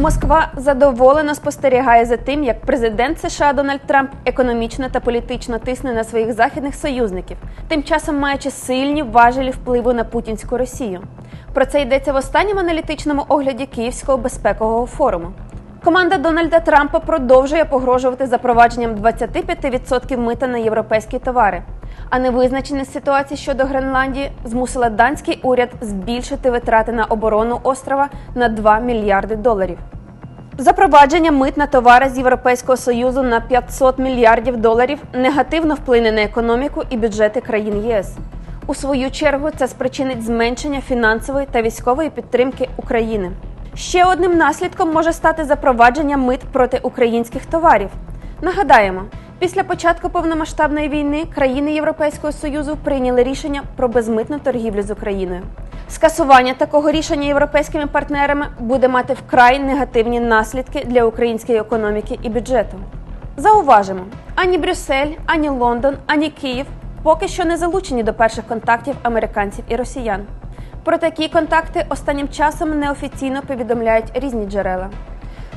Москва задоволено спостерігає за тим, як президент США Дональд Трамп економічно та політично тисне на своїх західних союзників, тим часом маючи сильні важелі впливу на путінську Росію. Про це йдеться в останньому аналітичному огляді Київського безпекового форуму. Команда Дональда Трампа продовжує погрожувати запровадженням 25% мита на європейські товари. А невизначеність ситуації щодо Гренландії змусила данський уряд збільшити витрати на оборону острова на 2 мільярди доларів. Запровадження мит на товари з Європейського союзу на 500 мільярдів доларів негативно вплине на економіку і бюджети країн ЄС. У свою чергу це спричинить зменшення фінансової та військової підтримки України. Ще одним наслідком може стати запровадження мит проти українських товарів. Нагадаємо, після початку повномасштабної війни країни Європейського союзу прийняли рішення про безмитну торгівлю з Україною. Скасування такого рішення європейськими партнерами буде мати вкрай негативні наслідки для української економіки і бюджету. Зауважимо, ані Брюссель, ані Лондон, ані Київ поки що не залучені до перших контактів американців і росіян. Про такі контакти останнім часом неофіційно повідомляють різні джерела.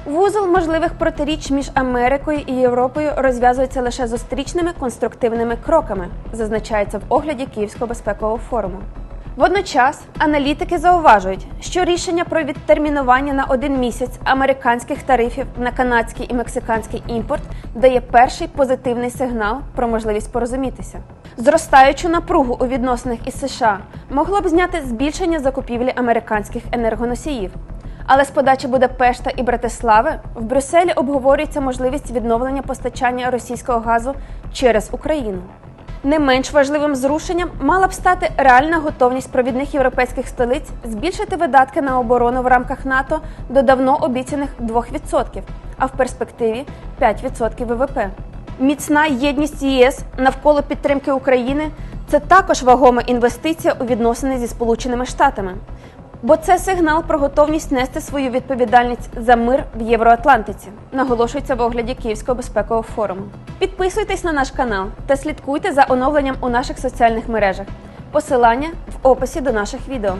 Вузол можливих протиріч між Америкою і Європою розв'язується лише зустрічними конструктивними кроками, зазначається в огляді Київського безпекового форуму. Водночас аналітики зауважують, що рішення про відтермінування на один місяць американських тарифів на канадський і мексиканський імпорт дає перший позитивний сигнал про можливість порозумітися. Зростаючу напругу у відносинах із США могло б зняти збільшення закупівлі американських енергоносіїв. Але з подачі Будапешта і Братислави в Брюсселі обговорюється можливість відновлення постачання російського газу через Україну. Не менш важливим зрушенням мала б стати реальна готовність провідних європейських столиць збільшити видатки на оборону в рамках НАТО до давно обіцяних 2%, а в перспективі 5% ВВП. Міцна єдність ЄС навколо підтримки України це також вагома інвестиція у відносини зі Сполученими Штатами. Бо це сигнал про готовність нести свою відповідальність за мир в Євроатлантиці, наголошується в огляді Київського безпекового форуму. Підписуйтесь на наш канал та слідкуйте за оновленням у наших соціальних мережах. Посилання в описі до наших відео.